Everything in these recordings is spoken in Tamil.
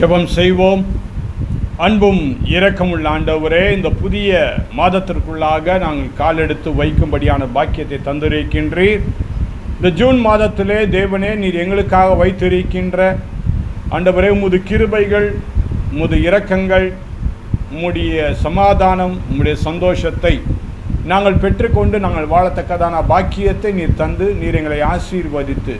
ஜெபம் செய்வோம். அன்பும் இரக்கமுள்ள ஆண்டவரே இந்த புதிய மாதத்திற்குள்ளாக நாங்கள் காலெடுத்து வைக்கும்படியான பாக்கியத்தை தந்திருக்கின்றீர். இந்த ஜூன் மாதத்திலே தேவனே நீர் எங்களுக்காக வைத்திருக்கின்ற ஆண்டவரே உமது கிருபைகள் உமது இரக்கங்கள் உம்முடைய சமாதானம் உம்முடைய சந்தோஷத்தை நாங்கள் பெற்றுக்கொண்டு நாங்கள் வாழத்தக்கதான பாக்கியத்தை நீர் தந்து நீர் எங்களை ஆசீர்வதித்து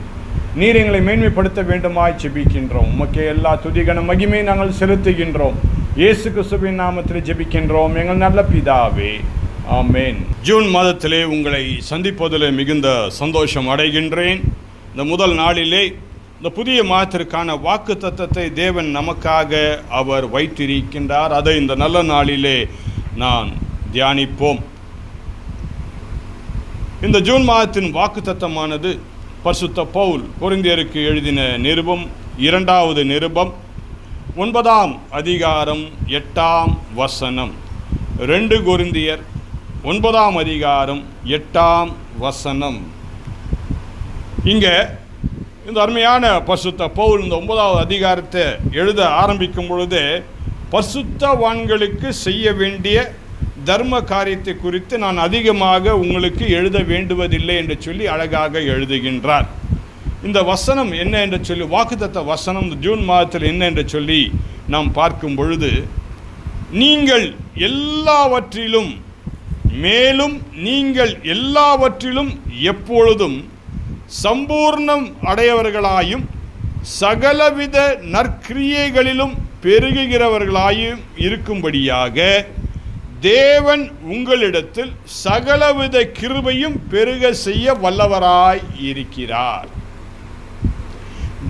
நீர் எங்களை மேன்மைப்படுத்த வேண்டுமாய் ஜெபிக்கின்றோம். உமக்கே எல்லா துதிகன மகிமை நாங்கள் செலுத்துகின்றோம். இயேசு கிறிஸ்துவின் நாமத்தில் ஜெபிக்கின்றோம். எங்கள் நல்ல பிதாவே. ஆமேன். ஜூன் மாதத்திலே உங்களை சந்திப்பதில் மிகுந்த சந்தோஷம் அடைகின்றேன். இந்த முதல் நாளிலே இந்த புதிய மாதத்திற்கான வாக்கு தத்தத்தை தேவன் நமக்காக அவர் வைத்திருக்கின்றார். அதை இந்த நல்ல நாளிலே நான் தியானிப்போம். இந்த ஜூன் மாதத்தின் வாக்கு தத்தமானது பரிசுத்த பவுல் குருந்தியருக்கு எழுதின நிருபம் இரண்டாவது நிருபம் ஒன்பதாம் அதிகாரம் எட்டாம் வசனம். ரெண்டு குருந்தியர் ஒன்பதாம் அதிகாரம் எட்டாம் வசனம். இங்கே இந்த அருமையான பசுத்த பவுல் இந்த ஒன்பதாவது அதிகாரத்தை எழுத ஆரம்பிக்கும் பொழுது பசுத்தவான்களுக்கு செய்ய வேண்டிய தர்ம காரியத்தை குறித்து நான் அதிகமாக உங்களுக்கு எழுத வேண்டுவதில்லை என்று சொல்லி அழகாக எழுதுகின்றார். இந்த வசனம் என்ன என்று சொல்லி வாக்குத்தத்த வசனம் ஜூன் மாதத்தில் என்ன என்று சொல்லி நாம் பார்க்கும் பொழுது நீங்கள் எல்லாவற்றிலும் மேலும் நீங்கள் எல்லாவற்றிலும் எப்பொழுதும் சம்பூர்ணம் அடையவர்களாயும் சகலவித நற்கிரியைகளிலும் பெருகுகிறவர்களாயும் இருக்கும்படியாக தேவன் உங்களிடத்தில் சகலவித கிருபையும் பெருக செய்ய வல்லவராய் இருக்கிறார்.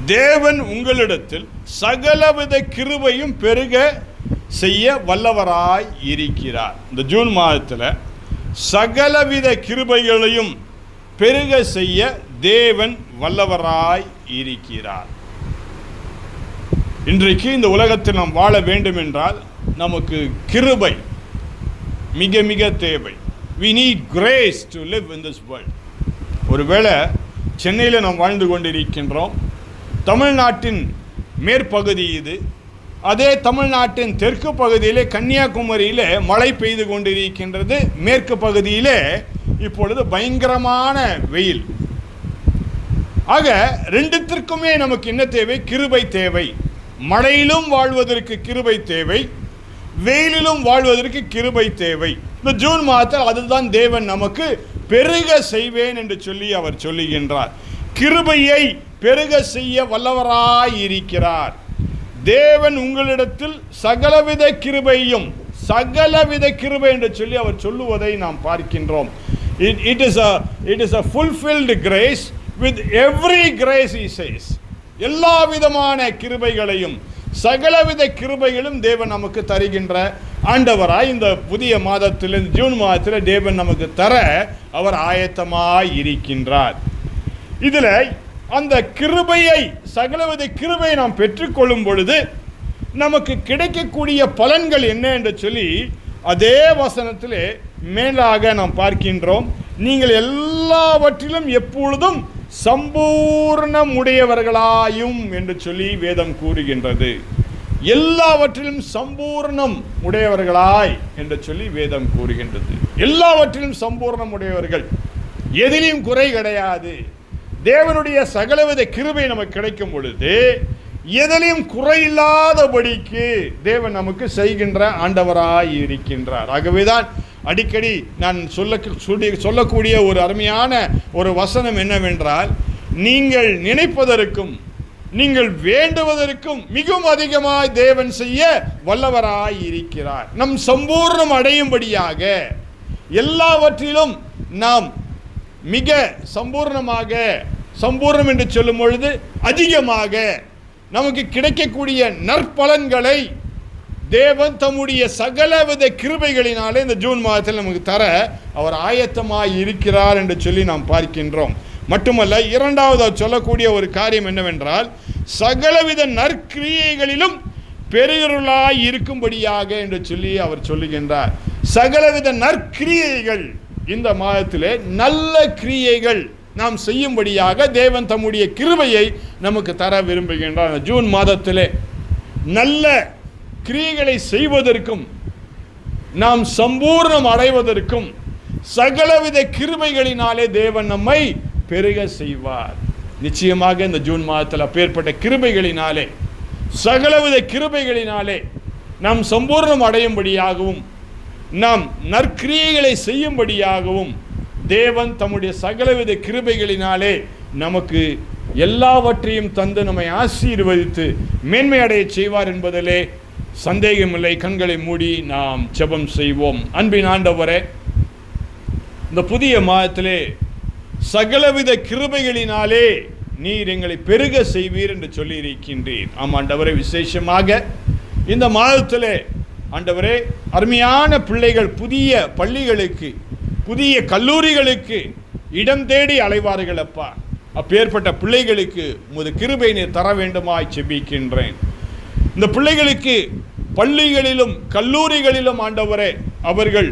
தேவன் உங்களிடத்தில் சகலவித கிருபையும் பெருக செய்ய வல்லவராய் இருக்கிறார். இந்த ஜூன் மாதத்தில் சகலவித கிருபைகளையும் பெருக செய்ய தேவன் வல்லவராய் இருக்கிறார். இன்றைக்கு இந்த உலகத்தில் நாம் வாழ வேண்டும் என்றால் நமக்கு கிருபை மிக மிக தேவை. We need grace to live in this world ஒருவேளை சென்னையில் நாம் வாழ்ந்து கொண்டிருக்கின்றோம். தமிழ்நாட்டின் மேற்பகுதி இது. அதே தமிழ்நாட்டின் தெற்கு பகுதியிலே கன்னியாகுமரியிலே மழை பெய்து கொண்டிருக்கின்றது. மேற்கு பகுதியிலே இப்பொழுது பயங்கரமான வெயில். ஆக ரெண்டுத்திற்குமே நமக்கு என்ன தேவை? கிருபை தேவை. மழையிலும் வாழ்வதற்கு கிருபை தேவை. வெயிலிலும் வாழ்வதற்கு கிருபை தேவை. இந்த ஜூன் மாதத்தில் அதுதான் தேவன் நமக்கு பெருக செய்வேன் என்று சொல்லி அவர் சொல்லுகின்றார். கிருபையை பெருக செய்ய வல்லவராய் இருக்கிறார். தேவன் உங்களிடத்தில் சகலவித கிருபையும் சகலவித கிருபை என்று சொல்லி அவர் சொல்லுவதை நாம் பார்க்கின்றோம். It it is a it is a fulfilled grace with every grace இ சேஸ் எல்லா விதமான கிருபைகளையும் சகலவித கிருபைகளும் தேவன் நமக்கு தருகின்ற ஆண்டவராய் இந்த புதிய மாதத்தில் ஜூன் மாதத்தில் தேவன் நமக்கு தர அவர் ஆயத்தமாய் இருக்கின்றார். இதில் அந்த கிருபையை சகலவித கிருபையை நாம் பெற்றுக்கொள்ளும் பொழுது நமக்கு கிடைக்கக்கூடிய பலன்கள் என்ன என்று சொல்லி அதே வசனத்திலே மேலாக நாம் பார்க்கின்றோம். நீங்கள் எல்லாவற்றிலும் எப்பொழுதும் சம்பூர்ணமுடையவர்களாயும் என்று சொல்லி வேதம் கூறுகின்றது. எல்லாவற்றிலும் சம்பூர்ணம் உடையவர்களாய் என்று சொல்லி வேதம் கூறுகின்றது. எல்லாவற்றிலும் சம்பூர்ணம் உடையவர்கள். எதிலையும் குறை கிடையாது. தேவனுடைய சகலவித கிருபை நமக்கு கிடைக்கும் பொழுது எதிலையும் குறையில்லாதபடிக்கு தேவன் நமக்கு செய்கின்ற ஆண்டவராய் இருக்கின்றார். ஆகவேதான் அடிக்கடி நான் சொல்ல சொல்லி- சொல்லக்கூடிய ஒரு அருமையான ஒரு வசனம் என்னவென்றால் நீங்கள் நினைப்பதற்கும் நீங்கள் வேண்டுவதற்கும் மிகவும் அதிகமாய் தேவன் செய்ய வல்லவராய் இருக்கிறார். நம் சம்பூர்ணம் அடையும்படியாக எல்லாவற்றிலும் நாம் மிக சம்பூர்ணமாக சம்பூர்ணம் என்று சொல்லும் பொழுது அதிகமாக நமக்கு கிடைக்கக்கூடிய நற்பலன்களை தேவன் தம்முடைய சகலவித கிருபைகளினாலே இந்த ஜூன் மாதத்தில் நமக்கு தர அவர் ஆயத்தமாக இருக்கிறார் என்று சொல்லி நாம் பார்க்கின்றோம். மட்டுமல்ல இரண்டாவது சொல்லக்கூடிய ஒரு காரியம் என்னவென்றால் சகலவித நற்கிரியைகளிலும் பெருகருளாய் இருக்கும்படியாக என்று சொல்லி அவர் சொல்லுகின்றார். சகலவித நற்கிரியைகள் இந்த மாதத்திலே நல்ல கிரியைகள் நாம் செய்யும்படியாக தேவன் தம்முடைய கிருபையை நமக்கு தர விரும்புகின்றார். ஜூன் மாதத்திலே நல்ல கிரியைகளை செய்வதற்கும் நாம் சம்பூர்ணம் அடைவதற்கும் சகலவித கிருபைகளினாலே தேவன் நம்மை பெருக செய்வார். நிச்சயமாக இந்த ஜூன் மாதத்தில் அப்பேற்பட்ட கிருபைகளினாலே சகலவித கிருபைகளினாலே நாம் சம்பூர்ணம் அடையும்படியாகவும் நாம் நற்கிரியைகளை செய்யும்படியாகவும் தேவன் தம்முடைய சகலவித கிருபைகளினாலே நமக்கு எல்லாவற்றையும் தந்து நம்மை ஆசீர்வதித்து மேன்மை செய்வார் என்பதிலே சந்தேகமில்லை கண்களை மூடி நாம் ஜெபம் செய்வோம். அன்பின் ஆண்டவரே இந்த புதிய மாதத்திலே சகலவித கிருபைகளினாலே நீர் எங்களை பெருக செய்வீர் என்று சொல்லி இருக்கின்றீர் ஆம் ஆண்டவரே விசேஷமாக இந்த மாதத்திலே ஆண்டவரே அருமையான பிள்ளைகள் புதிய பள்ளிகளுக்கு புதிய கல்லூரிகளுக்கு இடம் தேடி அலைவார்கள் அப்பா. அப்பேற்பட்ட பிள்ளைகளுக்கு உமது கிருபை நீர் தர வேண்டுமாய் செபிக்கின்றேன் இந்த பிள்ளைகளுக்கு பள்ளிகளிலும் கல்லூரிகளிலும் ஆண்டவரே அவர்கள்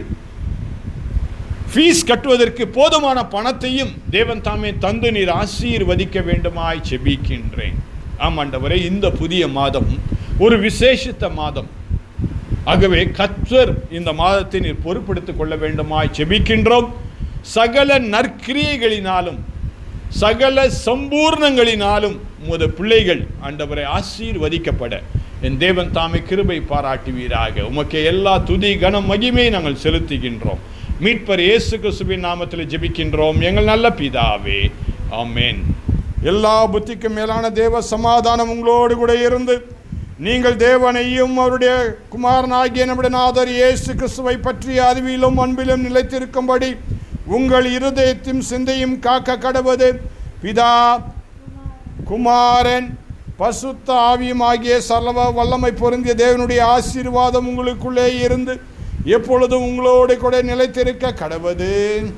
ஃபீஸ் கட்டுவதற்கு போதுமான பணத்தையும் தேவன் தாமே தந்து நீர் ஆசீர்வதிக்க வேண்டுமாய் செபிக்கின்றேன் ஆமாண்டவரே இந்த புதிய மாதம் ஒரு விசேஷித்த மாதம். ஆகவே கத்தர் இந்த மாதத்தை நீர் பொறுப்படுத்திக் கொள்ள வேண்டுமாய் செபிக்கின்றோம் சகல நற்கிரியைகளினாலும் சகல சம்பூர்ணங்களினாலும் உமது பிள்ளைகள் ஆண்டவரை ஆசீர்வதிக்கப்பட. என் தேவன் தாமே கிருபை பாராட்டுவீராக. உமக்கு எல்லா துதி கன மகிமை நாங்கள் செலுத்துகின்றோம். மீட்பர் இயேசு கிறிஸ்துவின் நாமத்தில் ஜெபிக்கின்றோம். எங்கள் நல்ல பிதாவே. ஆமேன். எல்லா புத்திக்கும் மேலான தேவ சமாதானம் உங்களோடு கூட இருந்து நீங்கள் தேவனையும் அவருடைய குமாரனாகிய நம்முடைய நாதர் இயேசு கிறிஸ்துவை பற்றிய அறிவிலும் அன்பிலும் நிலைத்திருக்கும்படி உங்கள் இருதயத்தையும் சிந்தையும் காக்க கடவது. பிதா குமாரன் பசுத்த ஆவியும் ஆகிய சர்வ வல்லமை பொருந்திய தேவனுடைய ஆசீர்வாதம் உங்களுக்குள்ளே இருந்து எப்பொழுதும் உங்களோடு கூட நிலைத்திருக்க கடவுதேன்